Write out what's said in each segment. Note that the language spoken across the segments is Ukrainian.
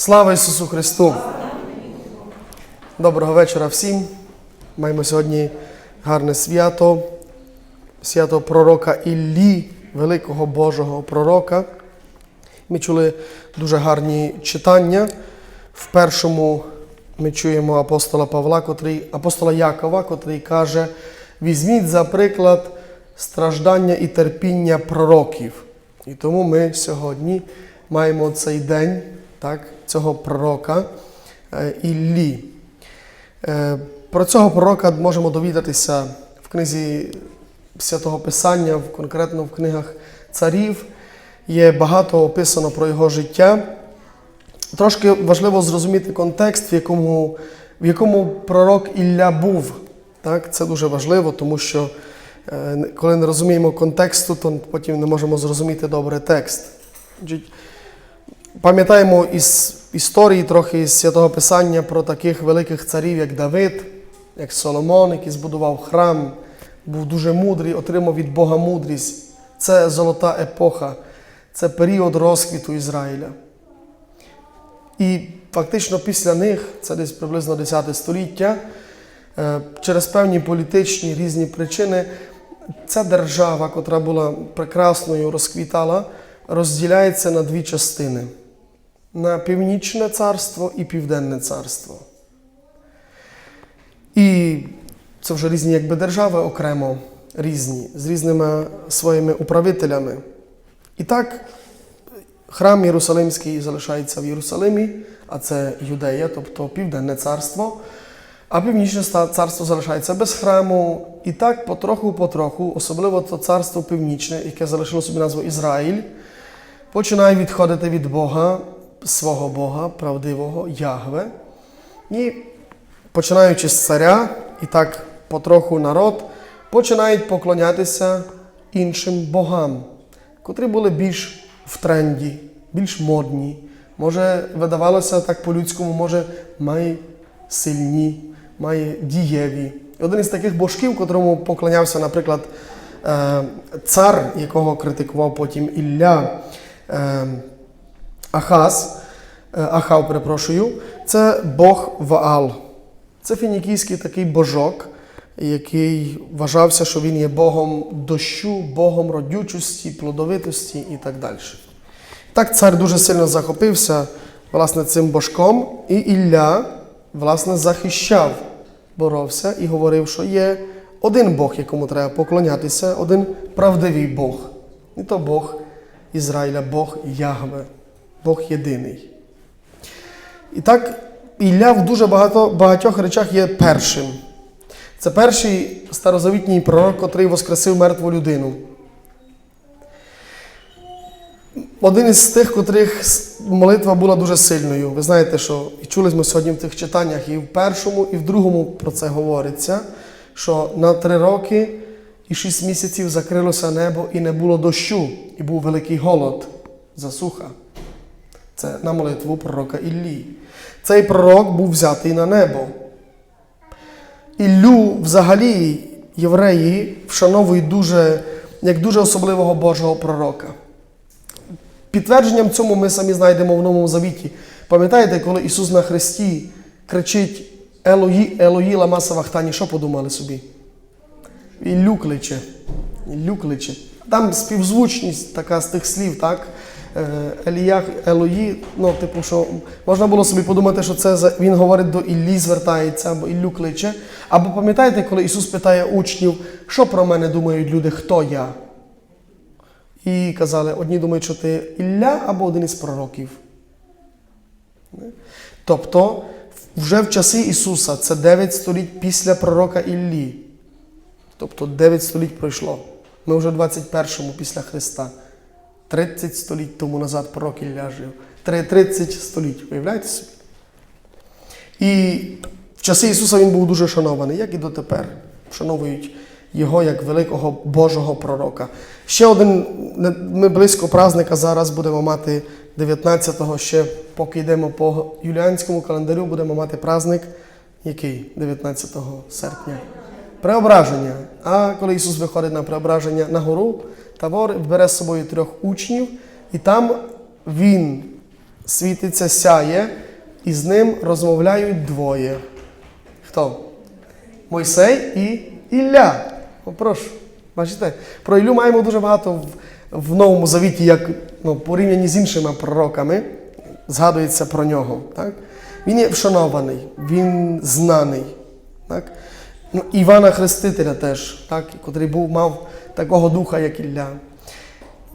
Слава Ісусу Христу! Доброго вечора всім. Маємо сьогодні гарне свято, свято пророка Іллі, великого Божого пророка. Ми чули дуже гарні читання. В першому ми чуємо апостола Павла, котрий, апостола Якова, котрий каже: візьміть за приклад страждання і терпіння пророків. І тому ми сьогодні маємо цей день так, цього пророка е, Іллі. Е, Про цього пророка можемо довідатися в книзі Святого Писання, конкретно в книгах царів. Є багато описано про його життя. Трошки важливо зрозуміти контекст, в якому, в якому пророк Ілля був. Так? Це дуже важливо, тому що е, коли не розуміємо контексту, то потім не можемо зрозуміти добре текст. Пам'ятаємо із історії трохи з святого Писання про таких великих царів, як Давид, як Соломон, який збудував храм, був дуже мудрий, отримав від Бога мудрість. Це золота епоха, це період розквіту Ізраїля. І фактично після них, це десь приблизно 10 століття, е, через певні політичні різні причини, ця держава, котра була прекрасною, розквітала, розділяється на дві частини: на північне царство і південне царство. І це вже різні якби держави окремо різні, з різними своїми управителями. І так, храм Єрусалимський залишається в Єрусалимі, а це Юдея, тобто Південне царство. А північне царство залишається без храму. І так потроху-потроху, особливо то царство північне, яке залишило собі назву Ізраїль, починає відходити від Бога, свого Бога, правдивого Ягве. І починаючи з царя, і так потроху народ починають поклонятися іншим богам, котрі були більш в тренді, більш модні. Може, видавалося так по-людському, може, найсильні, найдієві. І один із таких божків, котрому поклонявся, наприклад, е, цар, якого критикував потім Ілля е, Ахаз, е, Ахав, перепрошую, це Бог Ваал. Це фінікійський такий божок, який вважався, що він є Богом дощу, Богом родючості, плодовитості і так далі. Так цар дуже сильно захопився власне, цим божком, і Ілля власне, захищав, боровся і говорив, що є один Бог, якому треба поклонятися, один правдивий Бог. І то Бог Ізраїля, Бог Ягве, Бог єдиний. І так Ілля в дуже багато, багатьох речах є першим. Це перший старозавітній пророк, котрий воскресив мертву людину. Один із тих, котрих молитва була дуже сильною. Ви знаєте, що і чули ми сьогодні в тих читаннях, і в першому, і в другому про це говориться, що на три роки і шість місяців закрилося небо і не було дощу, і був великий голод, засуха. Це на молитву пророка Іллі. Цей пророк був взятий на небо. Іллю взагалі євреї вшановують дуже, як дуже особливого Божого пророка. Підтвердженням цьому ми самі знайдемо в Новому Завіті. Пам'ятаєте, коли Ісус на Христі кричить Елої, Елої лама савахтані, що подумали собі? Іллю кличе. Іллю кличе. Там співзвучність така з тих слів, так? Е, Еліях, Елої, ну, типу, що можна було собі подумати, що це він говорить до Іллі, звертається, або Іллю кличе. Або пам'ятаєте, коли Ісус питає учнів, що про мене думають люди, хто я? І казали, одні думають, що ти Ілля або один із пророків. Тобто, вже в часи Ісуса, це 9 століть після пророка Іллі. Тобто 9 століть пройшло. Ми вже 21-му після Христа. 30 століть тому назад пророк Ілля жив. 30 століть, уявляєте собі? І в часи Ісуса він був дуже шанований, як і дотепер. Вшановують його як великого Божого пророка. Ще один, ми близько праздника зараз будемо мати 19-го, ще поки йдемо по юліанському календарю, будемо мати праздник, який 19 серпня. Преображення. А коли Ісус виходить на преображення на гору, Тавор бере з собою трьох учнів, і там Він світиться, сяє, і з ним розмовляють двоє. Хто? Мойсей і Ілля. О, прошу. Бачите, про Іллю маємо дуже багато в, в Новому Завіті, як ну, порівняні з іншими пророками, згадується про нього. Так? Він є вшанований, він знаний. Так? Ну, Івана Хрестителя теж, так? котрий був, мав такого духа, як Ілля.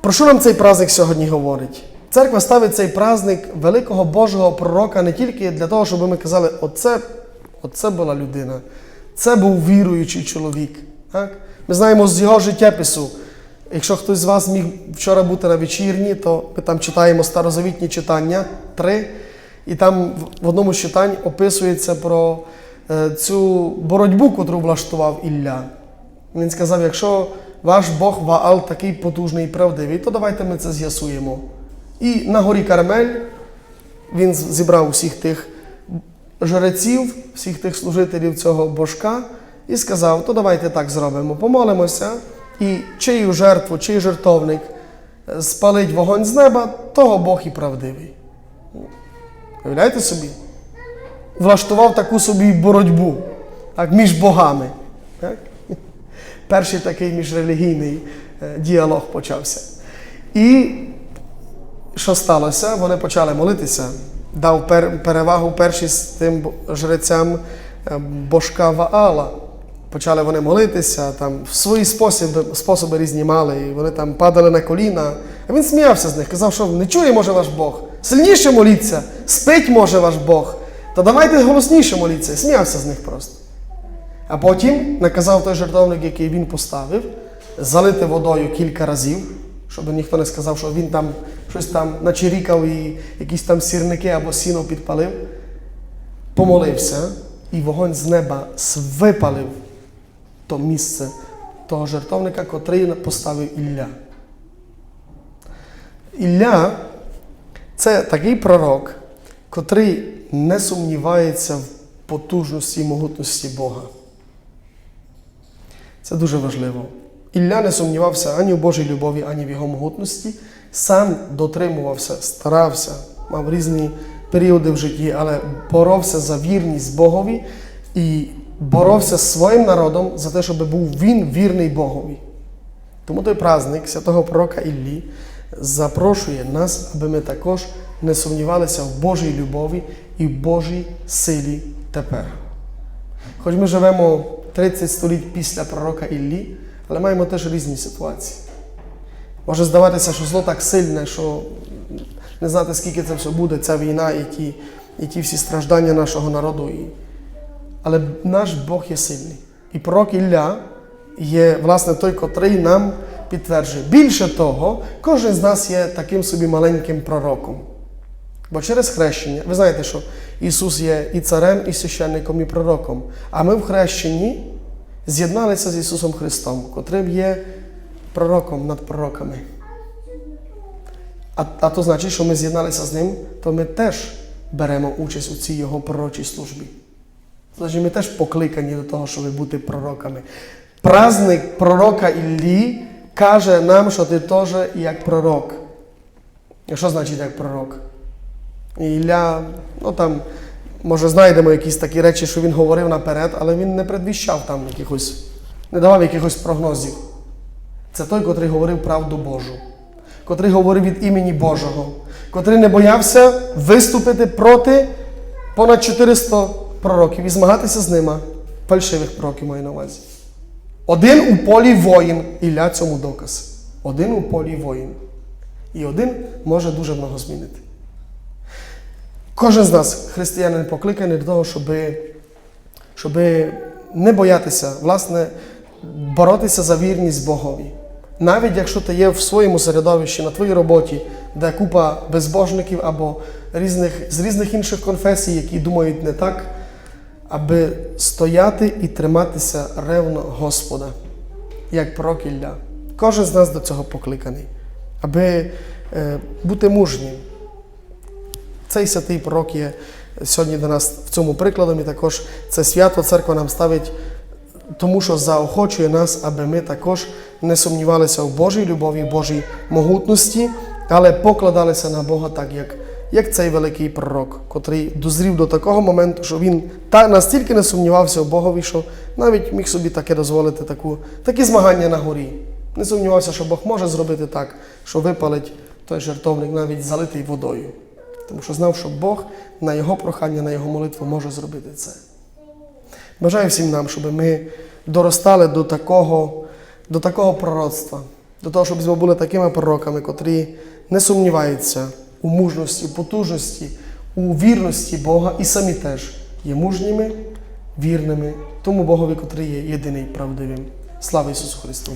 Про що нам цей праздник сьогодні говорить? Церква ставить цей праздник великого Божого пророка не тільки для того, щоб ми казали, оце, оце була людина, це був віруючий чоловік. Так? Ми знаємо з його життєпису. Якщо хтось з вас міг вчора бути на вечірні, то ми там читаємо старозавітні читання 3, і там в- одному з читань описується про цю боротьбу, котру влаштував Ілля. Він сказав: якщо ваш Бог Ваал такий потужний і правдивий, то давайте ми це з'ясуємо. І на горі Кармель він зібрав усіх тих жреців, всіх тих служителів цього божка і сказав: то давайте так зробимо, помолимося, і чию жертву, чий жертовник е, спалить вогонь з неба, того Бог і правдивий. Уявляєте собі? Влаштував таку собі боротьбу так, між богами. Так? Перший такий міжрелігійний е, діалог почався. І що сталося? Вони почали молитися. Дав перевагу перші з тим жрецям е, божка Ваала. Почали вони молитися, там в свої способи, способи різні мали, і вони там падали на коліна. А він сміявся з них, казав, що не чує, може, ваш Бог. Сильніше моліться, спить може ваш Бог. То давайте голосніше моліться. Сміявся з них просто. А потім наказав той жертовник, який він поставив, залити водою кілька разів, щоб ніхто не сказав, що він там щось там начерікав і якісь там сірники або сіно підпалив. Помолився, і вогонь з неба випалив то місце того жертовника, котрий поставив Ілля. Ілля це такий пророк, котрий не сумнівається в потужності і могутності Бога. Це дуже важливо. Ілля не сумнівався ані в Божій любові, ані в його могутності. Сам дотримувався, старався, мав різні періоди в житті, але боровся за вірність Богові і боровся з своїм народом за те, щоб був він вірний Богові. Тому той праздник святого пророка Іллі запрошує нас, аби ми також не сумнівалися в Божій любові і в Божій силі тепер. Хоч ми живемо 30 століть після пророка Іллі, але маємо теж різні ситуації. Може здаватися, що зло так сильне, що не знати, скільки це все буде, ця війна і ті, всі страждання нашого народу. Але наш Бог є сильний. І пророк Ілля є, власне, той, котрий нам підтверджує. Більше того, кожен з нас є таким собі маленьким пророком. Бо через хрещення, ви знаєте, що Ісус є і царем, і священником, і пророком. А ми в хрещенні з'єдналися з Ісусом Христом, котрим є пророком над пророками. А, а то значить, що ми з'єдналися з ним, то ми теж беремо участь у цій Його пророчій службі. Значить, ми теж покликані до того, щоб бути пророками. Праздник пророка Іллі каже нам, що ти теж як пророк. І що значить як пророк? Ілля, ну там, може, знайдемо якісь такі речі, що він говорив наперед, але він не предвіщав там якихось, не давав якихось прогнозів. Це той, котрий говорив правду Божу, котрий говорив від імені Божого, котрий не боявся виступити проти понад 400 пророків і змагатися з ними, фальшивих пророків маю на увазі. Один у полі воїн, Ілля цьому доказ. Один у полі воїн. І один може дуже много змінити. Кожен з нас, християнин, покликаний до того, щоб, щоб не боятися, власне, боротися за вірність Богові. Навіть якщо ти є в своєму середовищі, на твоїй роботі, де купа безбожників або різних, з різних інших конфесій, які думають не так, аби стояти і триматися ревно Господа, як пророк. Кожен з нас до цього покликаний, аби е, бути мужнім. Цей святий пророк є сьогодні до нас в цьому прикладом, і також це свято церква нам ставить, тому що заохочує нас, аби ми також не сумнівалися в Божій любові, Божій могутності, але покладалися на Бога так, як як цей великий пророк, котрий дозрів до такого моменту, що він та настільки не сумнівався в Богові, що навіть міг собі таке дозволити таку, такі змагання на горі. Не сумнівався, що Бог може зробити так, що випалить той жертовник навіть залитий водою. Тому що знав, що Бог на його прохання, на його молитву може зробити це. Бажаю всім нам, щоб ми доростали до такого, до такого пророцтва, до того, щоб ми були такими пророками, котрі не сумніваються у мужності, у потужності, у вірності Бога і самі теж є мужніми, вірними тому Богові, котрий є єдиний правдивим. Слава Ісусу Христу!